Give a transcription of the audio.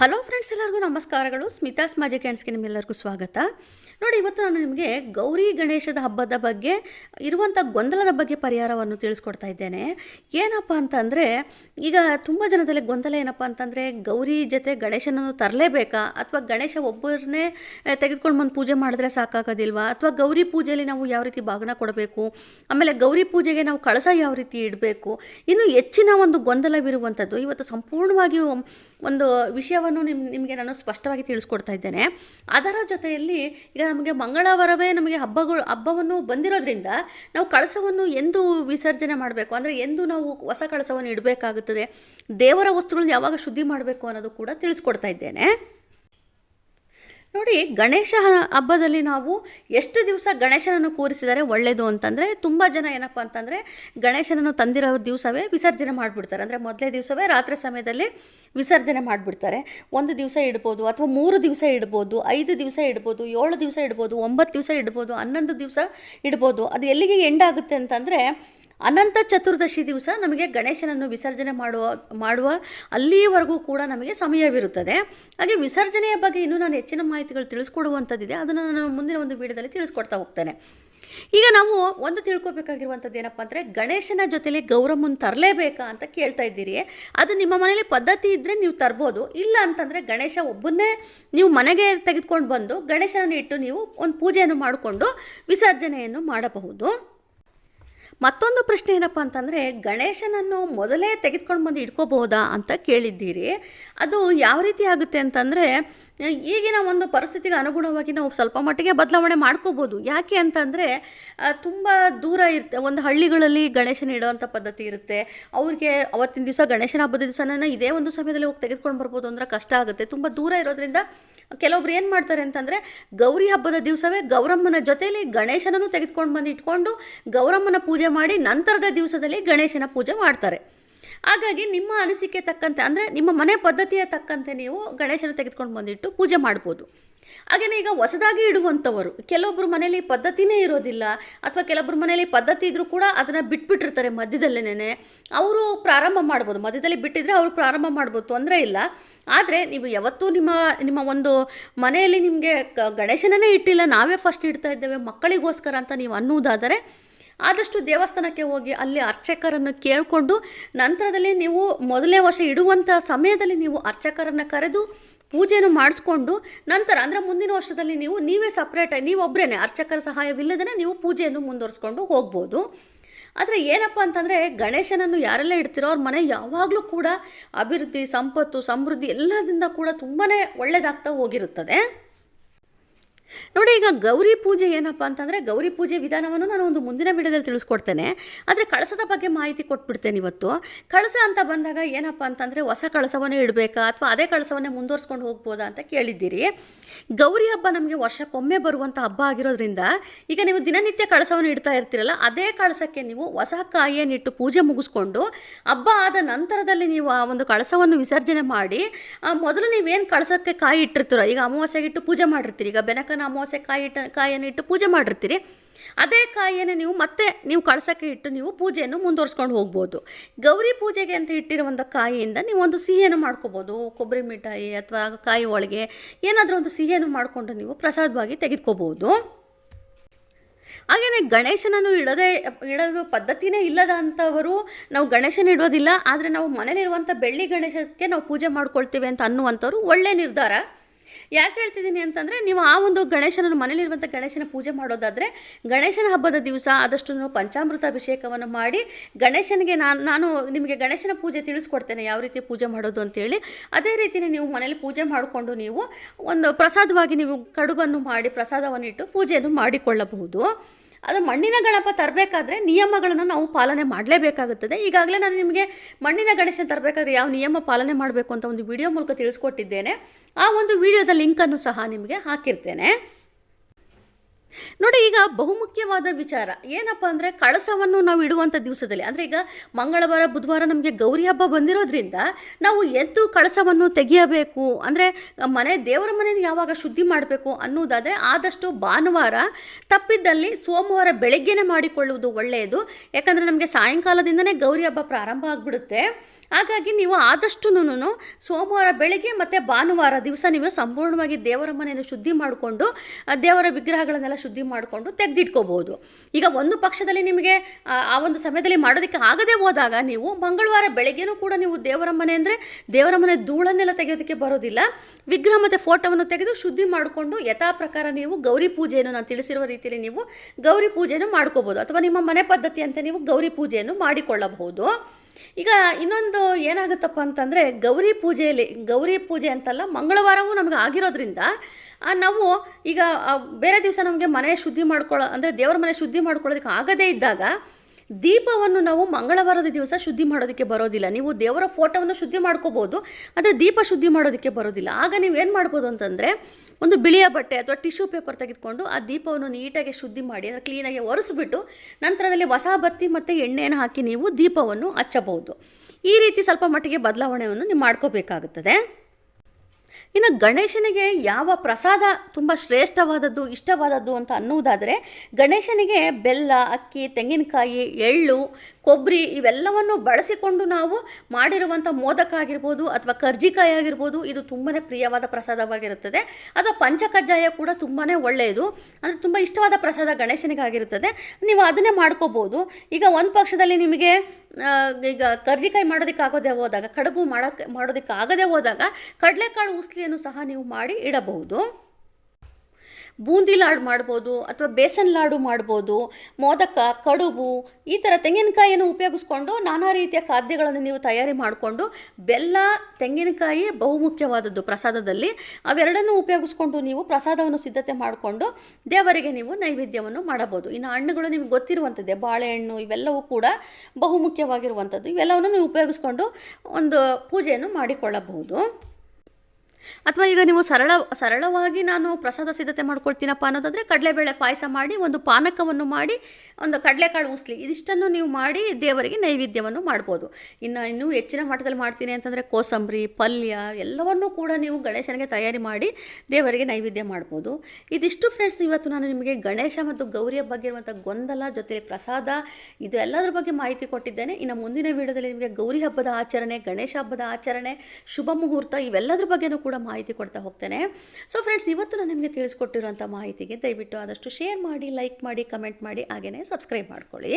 Hello friends, ಎಲ್ಲರಿಗೂ ನಮಸ್ಕಾರಗಳು. ಸ್ಮಿತಾಸ್ ಸ್ಮಾಜಿ ಕ್ಯಾಂಡ್ಸ್ಗೆ ನಿಮ್ಮೆಲ್ಲರಿಗೂ ಸ್ವಾಗತ. ನೋಡಿ, ಇವತ್ತು ನಾನು ನಿಮಗೆ ಗೌರಿ ಗಣೇಶದ ಹಬ್ಬದ ಬಗ್ಗೆ ಇರುವಂಥ ಗೊಂದಲದ ಬಗ್ಗೆ ಪರಿಹಾರವನ್ನು ತಿಳಿಸ್ಕೊಡ್ತಾ ಇದ್ದೇನೆ. ಏನಪ್ಪ ಅಂತಂದರೆ, ಈಗ ತುಂಬ ಜನದಲ್ಲಿ ಗೊಂದಲ ಏನಪ್ಪ ಅಂತಂದರೆ, ಗೌರಿ ಜೊತೆ ಗಣೇಶನನ್ನು ತರಲೇಬೇಕಾ? ಅಥವಾ ಗಣೇಶ ಒಬ್ಬರನ್ನೇ ತೆಗೆದುಕೊಂಡು ಬಂದು ಪೂಜೆ ಮಾಡಿದ್ರೆ ಸಾಕಾಗೋದಿಲ್ವಾ? ಅಥವಾ ಗೌರಿ ಪೂಜೆಯಲ್ಲಿ ನಾವು ಯಾವ ರೀತಿ ಭಾಗನ ಕೊಡಬೇಕು? ಆಮೇಲೆ ಗೌರಿ ಪೂಜೆಗೆ ನಾವು ಕಳಸ ಯಾವ ರೀತಿ ಇಡಬೇಕು? ಇನ್ನು ಹೆಚ್ಚಿನ ಒಂದು ಗೊಂದಲವಿರುವಂಥದ್ದು ಇವತ್ತು ಸಂಪೂರ್ಣವಾಗಿ ಒಂದು ವಿಷಯವನ್ನು ನಿಮ್, ನಿಮಗೆ ನಾನು ಸ್ಪಷ್ಟವಾಗಿ ತಿಳಿಸ್ಕೊಡ್ತಾ ಇದ್ದೇನೆ. ಅದರ ಜೊತೆಯಲ್ಲಿ ಈಗ ನಮಗೆ ಮಂಗಳವಾರವೇ ನಮಗೆ ಹಬ್ಬಗಳು, ಹಬ್ಬವನ್ನು ಬಂದಿರೋದ್ರಿಂದ ನಾವು ಕಳಸವನ್ನು ಎಂದು ವಿಸರ್ಜನೆ ಮಾಡಬೇಕು. ಅಂದರೆ ಎಂದು ನಾವು ಹೊಸ ಕಳಸವನ್ನು ಇಡಬೇಕಾಗುತ್ತದೆ. ದೇವರ ವಸ್ತುಗಳನ್ನ ಯಾವಾಗ ಶುದ್ಧಿ ಮಾಡಬೇಕು ಅನ್ನೋದು ಕೂಡ ತಿಳಿಸ್ಕೊಡ್ತಾ ಇದ್ದೇನೆ. ನೋಡಿ, ಗಣೇಶ ಹಬ್ಬದಲ್ಲಿ ನಾವು ಎಷ್ಟು ದಿವಸ ಗಣೇಶನನ್ನು ಕೂರಿಸಿದರೆ ಒಳ್ಳೆಯದು ಅಂತಂದರೆ, ತುಂಬ ಜನ ಏನಪ್ಪ ಅಂತಂದರೆ, ಗಣೇಶನನ್ನು ತಂದಿರೋ ದಿವಸವೇ ವಿಸರ್ಜನೆ ಮಾಡಿಬಿಡ್ತಾರೆ. ಅಂದರೆ ಮೊದಲೇ ದಿವಸವೇ ರಾತ್ರಿ ಸಮಯದಲ್ಲಿ ವಿಸರ್ಜನೆ ಮಾಡಿಬಿಡ್ತಾರೆ. ಒಂದು ದಿವಸ ಇಡ್ಬೋದು ಅಥವಾ ಮೂರು ದಿವಸ ಇಡ್ಬೋದು, ಐದು ದಿವಸ ಇಡ್ಬೋದು, ಏಳು ದಿವಸ ಇಡ್ಬೋದು, ಒಂಬತ್ತು ದಿವಸ ಇಡ್ಬೋದು, ಹನ್ನೊಂದು ದಿವಸ ಇಡ್ಬೋದು. ಅದು ಎಲ್ಲಿಗೆ ಎಂಡ್ ಆಗುತ್ತೆ ಅಂತಂದರೆ ಅನಂತ ಚತುರ್ದಶಿ ದಿವಸ ನಮಗೆ ಗಣೇಶನನ್ನು ವಿಸರ್ಜನೆ ಮಾಡುವ ಮಾಡುವ ಅಲ್ಲಿಯವರೆಗೂ ಕೂಡ ನಮಗೆ ಸಮಯವಿರುತ್ತದೆ. ಹಾಗೆ ವಿಸರ್ಜನೆಯ ಬಗ್ಗೆ ಇನ್ನೂ ನಾನು ಹೆಚ್ಚಿನ ಮಾಹಿತಿಗಳು ತಿಳಿಸ್ಕೊಡುವಂಥದ್ದಿದೆ. ಅದನ್ನು ನಾನು ಮುಂದಿನ ಒಂದು ವಿಡಿಯೋದಲ್ಲಿ ತಿಳಿಸ್ಕೊಡ್ತಾ ಹೋಗ್ತೇನೆ. ಈಗ ನಾವು ಒಂದು ತಿಳ್ಕೊಬೇಕಾಗಿರುವಂಥದ್ದು ಏನಪ್ಪ ಅಂದರೆ ಗಣೇಶನ ಜೊತೆಲಿ ಗೌರಮ್ಮನ ತರಲೇಬೇಕಾ ಅಂತ ಕೇಳ್ತಾ ಇದ್ದೀರಿ. ಅದು ನಿಮ್ಮ ಮನೇಲಿ ಪದ್ಧತಿ ಇದ್ದರೆ ನೀವು ತರ್ಬೋದು. ಇಲ್ಲ ಅಂತಂದರೆ ಗಣೇಶ ಒಬ್ಬನ್ನೇ ನೀವು ಮನೆಗೆ ತೆಗೆದುಕೊಂಡು ಬಂದು ಗಣೇಶನನ್ನು ಇಟ್ಟು ನೀವು ಒಂದು ಪೂಜೆಯನ್ನು ಮಾಡಿಕೊಂಡು ವಿಸರ್ಜನೆಯನ್ನು ಮಾಡಬಹುದು. ಮತ್ತೊಂದು ಪ್ರಶ್ನೆ ಏನಪ್ಪ ಅಂತಂದರೆ, ಗಣೇಶನನ್ನು ಮೊದಲೇ ತೆಗೆದುಕೊಂಡು ಬಂದು ಇಟ್ಕೋಬಹುದಾ ಅಂತ ಕೇಳಿದ್ದೀರಿ. ಅದು ಯಾವ ರೀತಿ ಆಗುತ್ತೆ ಅಂತಂದರೆ, ಈಗಿನ ಒಂದು ಪರಿಸ್ಥಿತಿಗೆ ಅನುಗುಣವಾಗಿ ನಾವು ಸ್ವಲ್ಪ ಮಟ್ಟಿಗೆ ಬದಲಾವಣೆ ಮಾಡ್ಕೋಬೋದು ಯಾಕೆ ಅಂತಂದರೆ ತುಂಬ ದೂರ ಇರುತ್ತೆ ಒಂದು ಹಳ್ಳಿಗಳಲ್ಲಿ ಗಣೇಶನ ಇಡೋವಂಥ ಪದ್ಧತಿ ಇರುತ್ತೆ. ಅವ್ರಿಗೆ ಅವತ್ತಿನ ದಿವಸ ಗಣೇಶನ ಹಬ್ಬದ ದಿವಸನ ಇದೇ ಒಂದು ಸಮಯದಲ್ಲಿ ಹೋಗಿ ತೆಗೆದುಕೊಂಡು ಬರ್ಬೋದು ಅಂದರೆ ಕಷ್ಟ ಆಗುತ್ತೆ. ತುಂಬ ದೂರ ಇರೋದ್ರಿಂದ ಕೆಲವೊಬ್ರು ಏನು ಮಾಡ್ತಾರೆ ಅಂತಂದರೆ ಗೌರಿ ಹಬ್ಬದ ದಿವಸವೇ ಗೌರಮ್ಮನ ಜೊತೆಯಲ್ಲಿ ಗಣೇಶನನ್ನು ತೆಗೆದುಕೊಂಡು ಬಂದು ಇಟ್ಕೊಂಡು ಗೌರಮ್ಮನ ಪೂಜೆ ಮಾಡಿ ನಂತರದ ದಿವಸದಲ್ಲಿ ಗಣೇಶನ ಪೂಜೆ ಮಾಡ್ತಾರೆ. ಹಾಗಾಗಿ ನಿಮ್ಮ ಅನಿಸಿಕೆ ತಕ್ಕಂತೆ, ಅಂದರೆ ನಿಮ್ಮ ಮನೆ ಪದ್ಧತಿಯ ತಕ್ಕಂತೆ ನೀವು ಗಣೇಶನ ತೆಗೆದುಕೊಂಡು ಬಂದಿಟ್ಟು ಪೂಜೆ ಮಾಡ್ಬೋದು. ಹಾಗೆಯೇ ಈಗ ಹೊಸದಾಗಿ ಇಡುವಂಥವರು ಕೆಲವೊಬ್ಬರು ಮನೇಲಿ ಪದ್ಧತಿನೇ ಇರೋದಿಲ್ಲ, ಅಥವಾ ಕೆಲವೊಬ್ಬರು ಮನೇಲಿ ಪದ್ಧತಿ ಇದ್ರೂ ಕೂಡ ಅದನ್ನು ಬಿಟ್ಬಿಟ್ಟಿರ್ತಾರೆ ಮಧ್ಯದಲ್ಲೇನೆ ಅವರು ಪ್ರಾರಂಭ ಮಾಡ್ಬೋದು, ಮಧ್ಯದಲ್ಲಿ ಬಿಟ್ಟಿದ್ರೆ ಅವರು ಪ್ರಾರಂಭ ಮಾಡ್ಬೋದು, ತೊಂದರೆ ಇಲ್ಲ. ಆದರೆ ನೀವು ಯಾವತ್ತೂ ನಿಮ್ಮ ನಿಮ್ಮ ಒಂದು ಮನೆಯಲ್ಲಿ ನಿಮಗೆ ಗಣೇಶನೇ ಇಟ್ಟಿಲ್ಲ, ನಾವೇ ಫಸ್ಟ್ ಇಡ್ತಾ ಇದ್ದೇವೆ, ಮಕ್ಕಳಿಗೋಸ್ಕರ ಅಂತ ನೀವು ಅನ್ನುವುದಾದರೆ ಆದಷ್ಟು ದೇವಸ್ಥಾನಕ್ಕೆ ಹೋಗಿ ಅಲ್ಲಿ ಅರ್ಚಕರನ್ನು ಕೇಳಿಕೊಂಡು ನಂತರದಲ್ಲಿ ನೀವು ಮೊದಲನೇ ವರ್ಷ ಇಡುವಂಥ ಸಮಯದಲ್ಲಿ ನೀವು ಅರ್ಚಕರನ್ನು ಕರೆದು ಪೂಜೆಯನ್ನು ಮಾಡಿಸ್ಕೊಂಡು ನಂತರ ಅಂದರೆ ಮುಂದಿನ ವರ್ಷದಲ್ಲಿ ನೀವು ನೀವೇ ಸಪ್ರೇಟಾಗಿ ನೀವೊಬ್ಬರೇ ಅರ್ಚಕರ ಸಹಾಯವಿಲ್ಲದೇ ನೀವು ಪೂಜೆಯನ್ನು ಮುಂದುವರಿಸ್ಕೊಂಡು ಹೋಗ್ಬೋದು. ಆದರೆ ಏನಪ್ಪ ಅಂತಂದರೆ ಗಣೇಶನನ್ನು ಯಾರೆಲ್ಲ ಇಡ್ತಿರೋ ಅವ್ರ ಮನೆ ಯಾವಾಗಲೂ ಕೂಡ ಅಭಿವೃದ್ಧಿ, ಸಂಪತ್ತು, ಸಮೃದ್ಧಿ ಎಲ್ಲದಿಂದ ಕೂಡ ತುಂಬಾ ಒಳ್ಳೆಯದಾಗ್ತಾ ಹೋಗಿರುತ್ತದೆ. ನೋಡಿ, ಈಗ ಗೌರಿ ಪೂಜೆ ಏನಪ್ಪ ಅಂತಂದರೆ, ಗೌರಿ ಪೂಜೆ ವಿಧಾನವನ್ನು ನಾನು ಒಂದು ಮುಂದಿನ ವಿಡಿಯೋದಲ್ಲಿ ತಿಳಿಸ್ಕೊಡ್ತೇನೆ. ಆದರೆ ಕಳಸದ ಬಗ್ಗೆ ಮಾಹಿತಿ ಕೊಟ್ಬಿಡ್ತೇನೆ ಇವತ್ತು. ಕಳಸ ಅಂತ ಬಂದಾಗ ಏನಪ್ಪ ಅಂತಂದರೆ, ಹೊಸ ಕಳಸವನ್ನೇ ಇಡಬೇಕಾ ಅಥವಾ ಅದೇ ಕಳಸವನ್ನೇ ಮುಂದುವರ್ಸ್ಕೊಂಡು ಹೋಗ್ಬೋದಾ ಅಂತ ಕೇಳಿದ್ದೀರಿ. ಗೌರಿ ಹಬ್ಬ ನಮಗೆ ವರ್ಷಕ್ಕೊಮ್ಮೆ ಬರುವಂಥ ಹಬ್ಬ ಆಗಿರೋದ್ರಿಂದ, ಈಗ ನೀವು ದಿನನಿತ್ಯ ಕಳಸವನ್ನು ಇಡ್ತಾ ಇರ್ತೀರಲ್ಲ, ಅದೇ ಕಳಸಕ್ಕೆ ನೀವು ಹೊಸ ಕಾಯಿಯನ್ನಿಟ್ಟು ಪೂಜೆ ಮುಗಿಸ್ಕೊಂಡು, ಹಬ್ಬ ಆದ ನಂತರದಲ್ಲಿ ನೀವು ಆ ಒಂದು ಕಳಸವನ್ನು ವಿಸರ್ಜನೆ ಮಾಡಿ ಮೊದಲು ನೀವೇನು ಕಳಸಕ್ಕೆ ಕಾಯಿ ಇಟ್ಟಿರ್ತೀರೋ, ಈಗ ಅಮಾವಾಸ್ಯೆಗೆ ಇಟ್ಟು ಪೂಜೆ ಮಾಡಿರ್ತೀರಿ, ಈಗ ಬೆನಕನ ಅಮಾವಾಸ್ಯೆ ಕಾಯಿ ಇಟ್ಟು, ಕಾಯಿಯನ್ನು ಇಟ್ಟು ಪೂಜೆ ಮಾಡಿರ್ತೀರಿ. ಅದೇ ಕಾಯಿಯನ್ನು ನೀವು ಮತ್ತೆ ನೀವು ಕಳಸಕ್ಕೆ ಇಟ್ಟು ನೀವು ಪೂಜೆಯನ್ನು ಮುಂದುವರ್ಸ್ಕೊಂಡು ಹೋಗ್ಬೋದು. ಗೌರಿ ಪೂಜೆಗೆ ಅಂತ ಇಟ್ಟಿರುವಂಥ ಕಾಯಿಯಿಂದ ನೀವು ಒಂದು ಸಿಹಿಯನ್ನು ಮಾಡ್ಕೋಬೋದು. ಕೊಬ್ಬರಿ ಮಿಠಾಯಿ ಅಥವಾ ಕಾಯಿ ಒಳಗೆ ಏನಾದರೂ ಒಂದು ಸಿಹಿಯನ್ನು ಮಾಡಿಕೊಂಡು ನೀವು ಪ್ರಸಾದವಾಗಿ ತೆಗೆದುಕೋಬೋದು. ಹಾಗೆಯೇ ಗಣೇಶನನ್ನು ಇಡದೆ ಇಡೋದು ಪದ್ಧತಿನೇ ಇಲ್ಲದ ಅಂಥವರು ನಾವು ಗಣೇಶನ ಇಡೋದಿಲ್ಲ, ಆದರೆ ನಾವು ಮನೇಲಿರುವಂಥ ಬೆಳ್ಳಿ ಗಣೇಶಕ್ಕೆ ನಾವು ಪೂಜೆ ಮಾಡ್ಕೊಳ್ತೀವಿ ಅಂತ ಅನ್ನುವಂಥವ್ರು ಒಳ್ಳೆಯ ನಿರ್ಧಾರ. ಯಾಕೆ ಹೇಳ್ತಿದ್ದೀನಿ ಅಂತಂದರೆ, ನೀವು ಆ ಒಂದು ಗಣೇಶನ ಮನೇಲಿರುವಂಥ ಗಣೇಶನ ಪೂಜೆ ಮಾಡೋದಾದರೆ, ಗಣೇಶನ ಹಬ್ಬದ ದಿವಸ ಆದಷ್ಟು ಪಂಚಾಮೃತ ಅಭಿಷೇಕವನ್ನು ಮಾಡಿ, ಗಣೇಶನಿಗೆ ನಾನು ನಾನು ನಿಮಗೆ ಗಣೇಶನ ಪೂಜೆ ತಿಳಿಸ್ಕೊಡ್ತೇನೆ, ಯಾವ ರೀತಿ ಪೂಜೆ ಮಾಡೋದು ಅಂತೇಳಿ, ಅದೇ ರೀತಿಯೇ ನೀವು ಮನೇಲಿ ಪೂಜೆ ಮಾಡಿಕೊಂಡು ನೀವು ಒಂದು ಪ್ರಸಾದವಾಗಿ ನೀವು ಕಡುಬನ್ನು ಮಾಡಿ ಪ್ರಸಾದವನ್ನು ಇಟ್ಟು ಪೂಜೆಯನ್ನು ಮಾಡಿಕೊಳ್ಳಬಹುದು. ಅದು ಮಣ್ಣಿನ ಗಣಪ ತರಬೇಕಾದ್ರೆ ನಿಯಮಗಳನ್ನು ನಾವು ಪಾಲನೆ ಮಾಡಲೇಬೇಕಾಗುತ್ತದೆ. ಈಗಾಗಲೇ ನಾನು ನಿಮಗೆ ಮಣ್ಣಿನ ಗಣೇಶ ತರಬೇಕಾದ್ರೆ ಯಾವ ನಿಯಮ ಪಾಲನೆ ಮಾಡಬೇಕು ಅಂತ ಒಂದು ವಿಡಿಯೋ ಮೂಲಕ ತಿಳಿಸ್ಕೊಟ್ಟಿದ್ದೇನೆ. ಆ ಒಂದು ವಿಡಿಯೋದ ಲಿಂಕನ್ನು ಸಹ ನಿಮಗೆ ಹಾಕಿರ್ತೇನೆ. ನೋಡಿ, ಈಗ ಬಹುಮುಖ್ಯವಾದ ವಿಚಾರ ಏನಪ್ಪ ಅಂದರೆ ಕಳಸವನ್ನು ನಾವು ಇಡುವಂಥ ದಿವಸದಲ್ಲಿ, ಅಂದರೆ ಈಗ ಮಂಗಳವಾರ, ಬುಧವಾರ ನಮಗೆ ಗೌರಿ ಹಬ್ಬ ಬಂದಿರೋದ್ರಿಂದ ನಾವು ಎದ್ದು ಕಳಸವನ್ನು ತೆಗೆಯಬೇಕು, ಅಂದರೆ ಮನೆ, ದೇವರ ಮನೆಯನ್ನು ಯಾವಾಗ ಶುದ್ಧಿ ಮಾಡಬೇಕು ಅನ್ನೋದಾದರೆ ಆದಷ್ಟು ಭಾನುವಾರ ತಪ್ಪಿದ್ದಲ್ಲಿ ಸೋಮವಾರ ಬೆಳಗ್ಗೆನೇ ಮಾಡಿಕೊಳ್ಳುವುದು ಒಳ್ಳೆಯದು. ಯಾಕಂದರೆ ನಮಗೆ ಸಾಯಂಕಾಲದಿಂದನೇ ಗೌರಿ ಹಬ್ಬ ಪ್ರಾರಂಭ ಆಗಿಬಿಡುತ್ತೆ. ಹಾಗಾಗಿ ನೀವು ಆದಷ್ಟುನು ಸೋಮವಾರ ಬೆಳಗ್ಗೆ ಮತ್ತು ಭಾನುವಾರ ದಿವಸ ನೀವು ಸಂಪೂರ್ಣವಾಗಿ ದೇವರ ಮನೆಯನ್ನು ಶುದ್ಧಿ ಮಾಡಿಕೊಂಡು ದೇವರ ವಿಗ್ರಹಗಳನ್ನೆಲ್ಲ ಶುದ್ಧಿ ಮಾಡಿಕೊಂಡು ತೆಗೆದಿಟ್ಕೋಬೋದು ಈಗ ಒಂದು ಪಕ್ಷದಲ್ಲಿ ನಿಮಗೆ ಆ, ಒಂದು ಸಮಯದಲ್ಲಿ ಮಾಡೋದಕ್ಕೆ ಆಗದೆ ಹೋದಾಗ ನೀವು ಮಂಗಳವಾರ ಬೆಳಗ್ಗೆನೂ ಕೂಡ ನೀವು ದೇವರ ಮನೆ ಅಂದರೆ ದೇವರ ಮನೆ ಧೂಳನ್ನೆಲ್ಲ ತೆಗೆಯೋದಕ್ಕೆ ಬರೋದಿಲ್ಲ. ವಿಗ್ರಹ ಮತ್ತು ಫೋಟೋವನ್ನು ತೆಗೆದು ಶುದ್ಧಿ ಮಾಡಿಕೊಂಡು ಯಥಾ ಪ್ರಕಾರ ನೀವು ಗೌರಿ ಪೂಜೆಯನ್ನು ನಾನು ತಿಳಿಸಿರುವ ರೀತಿಯಲ್ಲಿ ನೀವು ಗೌರಿ ಪೂಜೆಯನ್ನು ಮಾಡ್ಕೋಬೋದು ಅಥವಾ ನಿಮ್ಮ ಮನೆ ಪದ್ಧತಿ ಅಂತ ನೀವು ಗೌರಿ ಪೂಜೆಯನ್ನು ಮಾಡಿಕೊಳ್ಳಬಹುದು. ಈಗ ಇನ್ನೊಂದು ಏನಾಗುತ್ತಪ್ಪ ಅಂತಂದರೆ ಗೌರಿ ಪೂಜೆಯಲ್ಲಿ, ಗೌರಿ ಪೂಜೆ ಅಂತಲ್ಲ ಮಂಗಳವಾರವೂ ನಮಗೆ ಆಗಿರೋದ್ರಿಂದ ನಾವು ಈಗ ಬೇರೆ ದಿವಸ ನಮಗೆ ಮನೆ ಶುದ್ಧಿ ಮಾಡ್ಕೊಳ್ಳೋ ಅಂದರೆ ದೇವರ ಮನೆ ಶುದ್ಧಿ ಮಾಡ್ಕೊಳ್ಳೋದಕ್ಕೆ ಆಗದೇ ಇದ್ದಾಗ ದೀಪವನ್ನು ನಾವು ಮಂಗಳವಾರದ ದಿವಸ ಶುದ್ಧಿ ಮಾಡೋದಕ್ಕೆ ಬರೋದಿಲ್ಲ. ನೀವು ದೇವರ ಫೋಟೋವನ್ನು ಶುದ್ಧಿ ಮಾಡ್ಕೋಬೋದು, ಆದರೆ ದೀಪ ಶುದ್ಧಿ ಮಾಡೋದಕ್ಕೆ ಬರೋದಿಲ್ಲ. ಆಗ ನೀವು ಏನು ಮಾಡ್ಬೋದು ಅಂತಂದರೆ, ಒಂದು ಬಿಳಿಯ ಬಟ್ಟೆ ಅಥವಾ ಟಿಶ್ಯೂ ಪೇಪರ್ ತೆಗೆದುಕೊಂಡು ಆ ದೀಪವನ್ನು ನೀಟಾಗಿ ಶುದ್ಧಿ ಮಾಡಿ ಅಂದರೆ ಕ್ಲೀನಾಗಿ ಒರೆಸ್ಬಿಟ್ಟು ನಂತರದಲ್ಲಿ ಹೊಸ ಬತ್ತಿ ಮತ್ತು ಎಣ್ಣೆಯನ್ನು ಹಾಕಿ ನೀವು ದೀಪವನ್ನು ಹಚ್ಚಬಹುದು. ಈ ರೀತಿ ಸ್ವಲ್ಪ ಮಟ್ಟಿಗೆ ಬದಲಾವಣೆಯನ್ನು ನೀವು ಮಾಡ್ಕೋಬೇಕಾಗುತ್ತದೆ. ಇನ್ನು ಗಣೇಶನಿಗೆ ಯಾವ ಪ್ರಸಾದ ತುಂಬ ಶ್ರೇಷ್ಠವಾದದ್ದು ಇಷ್ಟವಾದದ್ದು ಅಂತ ಅನ್ನುವುದಾದರೆ ಗಣೇಶನಿಗೆ ಬೆಲ್ಲ ಅಕ್ಕಿ ತೆಂಗಿನಕಾಯಿ ಎಳ್ಳು ಕೊಬ್ಬರಿ ಇವೆಲ್ಲವನ್ನು ಬಳಸಿಕೊಂಡು ನಾವು ಮಾಡಿರುವಂಥ ಮೋದಕ ಆಗಿರ್ಬೋದು ಅಥವಾ ಕರ್ಜಿಕಾಯಿ ಆಗಿರ್ಬೋದು ಇದು ತುಂಬಾ ಪ್ರಿಯವಾದ ಪ್ರಸಾದವಾಗಿರುತ್ತದೆ. ಅಥವಾ ಪಂಚಕಜ್ಜಾಯ ಕೂಡ ತುಂಬಾ ಒಳ್ಳೆಯದು. ಅಂದರೆ ತುಂಬ ಇಷ್ಟವಾದ ಪ್ರಸಾದ ಗಣೇಶನಿಗಾಗಿರುತ್ತದೆ. ನೀವು ಅದನ್ನೇ ಮಾಡ್ಕೋಬೋದು. ಈಗ ಒಂದು ಪಕ್ಷದಲ್ಲಿ ನಿಮಗೆ ಈಗ ಕರ್ಜಿಕಾಯಿ ಮಾಡೋದಕ್ಕಾಗೋದೇ ಹೋದಾಗ, ಕಡುಬು ಮಾಡೋಕ್ಕೆ ಮಾಡೋದಕ್ಕಾಗದೇ ಹೋದಾಗ ಕಡಲೆಕಾಳು ಉಸ್ಲಿಯನ್ನು ಸಹ ನೀವು ಮಾಡಿ ಇಡಬಹುದು. ಬೂಂದಿ ಲಾಡು ಮಾಡ್ಬೋದು ಅಥವಾ ಬೇಸನ್ ಲಾಡು ಮಾಡ್ಬೋದು, ಮೋದಕ, ಕಡುಬು, ಈ ಥರ ತೆಂಗಿನಕಾಯಿಯನ್ನು ಉಪಯೋಗಿಸ್ಕೊಂಡು ನಾನಾ ರೀತಿಯ ಖಾದ್ಯಗಳನ್ನು ನೀವು ತಯಾರಿ ಮಾಡಿಕೊಂಡು ಬೆಲ್ಲ, ತೆಂಗಿನಕಾಯಿ ಬಹುಮುಖ್ಯವಾದದ್ದು ಪ್ರಸಾದದಲ್ಲಿ. ಅವೆರಡನ್ನೂ ಉಪಯೋಗಿಸ್ಕೊಂಡು ನೀವು ಪ್ರಸಾದವನ್ನು ಸಿದ್ಧತೆ ಮಾಡಿಕೊಂಡು ದೇವರಿಗೆ ನೀವು ನೈವೇದ್ಯವನ್ನು ಮಾಡಬಹುದು. ಇನ್ನು ಹಣ್ಣುಗಳು ನಿಮ್ಗೆ ಗೊತ್ತಿರುವಂಥದ್ದೇ, ಬಾಳೆಹಣ್ಣು ಇವೆಲ್ಲವೂ ಕೂಡ ಬಹುಮುಖ್ಯವಾಗಿರುವಂಥದ್ದು. ಇವೆಲ್ಲವನ್ನು ನೀವು ಉಪಯೋಗಿಸ್ಕೊಂಡು ಒಂದು ಪೂಜೆಯನ್ನು ಮಾಡಿಕೊಳ್ಳಬಹುದು. ಅಥವಾ ಈಗ ನೀವು ಸರಳ, ಸರಳವಾಗಿ ನಾನು ಪ್ರಸಾದ ಸಿದ್ಧತೆ ಮಾಡ್ಕೊಳ್ತೀನಪ್ಪ ಅನ್ನೋದಾದರೆ ಕಡಲೆಬೇಳೆ ಪಾಯಸ ಮಾಡಿ ಒಂದು ಪಾನಕವನ್ನು ಮಾಡಿ ಒಂದು ಕಡಲೆಕಾಳು ಉಸ್ಲಿ, ಇದಿಷ್ಟನ್ನು ನೀವು ಮಾಡಿ ದೇವರಿಗೆ ನೈವೇದ್ಯವನ್ನು ಮಾಡ್ಬೋದು. ಇನ್ನು, ಇನ್ನೂ ಹೆಚ್ಚಿನ ಮಟ್ಟದಲ್ಲಿ ಮಾಡ್ತೀನಿ ಅಂತಂದರೆ ಕೋಸಂಬರಿ, ಪಲ್ಯ ಎಲ್ಲವನ್ನೂ ಕೂಡ ನೀವು ಗಣೇಶನಿಗೆ ತಯಾರಿ ಮಾಡಿ ದೇವರಿಗೆ ನೈವೇದ್ಯ ಮಾಡ್ಬೋದು. ಇದಿಷ್ಟು ಫ್ರೆಂಡ್ಸ್ ಇವತ್ತು ನಾನು ನಿಮಗೆ ಗಣೇಶ ಮತ್ತು ಗೌರಿಯ ಬಗ್ಗೆ ಇರುವಂಥ ಗೊಂದಲ ಜೊತೆಗೆ ಪ್ರಸಾದ ಇದು ಎಲ್ಲದರ ಬಗ್ಗೆ ಮಾಹಿತಿ ಕೊಟ್ಟಿದ್ದೇನೆ. ಇನ್ನು ಮುಂದಿನ ವಿಡಿಯೋದಲ್ಲಿ ನಿಮಗೆ ಗೌರಿ ಹಬ್ಬದ ಆಚರಣೆ, ಗಣೇಶ ಹಬ್ಬದ ಆಚರಣೆ, ಶುಭ ಮುಹೂರ್ತ ಇವೆಲ್ಲದರ ಬಗ್ಗೆನೂ ಕೂಡ ಮಾಹಿತಿ ಕೊಡ್ತಾ ಹೋಗ್ತೇನೆ. ಸೊ ಫ್ರೆಂಡ್ಸ್ ಇವತ್ತು ನಾನು ನಿಮಗೆ ತಿಳಿಸ್ಕೊಟ್ಟಿರುವಂಥ ಮಾಹಿತಿಗೆ ದಯವಿಟ್ಟು ಆದಷ್ಟು ಶೇರ್ ಮಾಡಿ ಲೈಕ್ ಮಾಡಿ ಕಮೆಂಟ್ ಮಾಡಿ ಹಾಗೆಯೇ ಸಬ್ಸ್ಕ್ರೈಬ್ ಮಾಡ್ಕೊಳ್ಳಿ.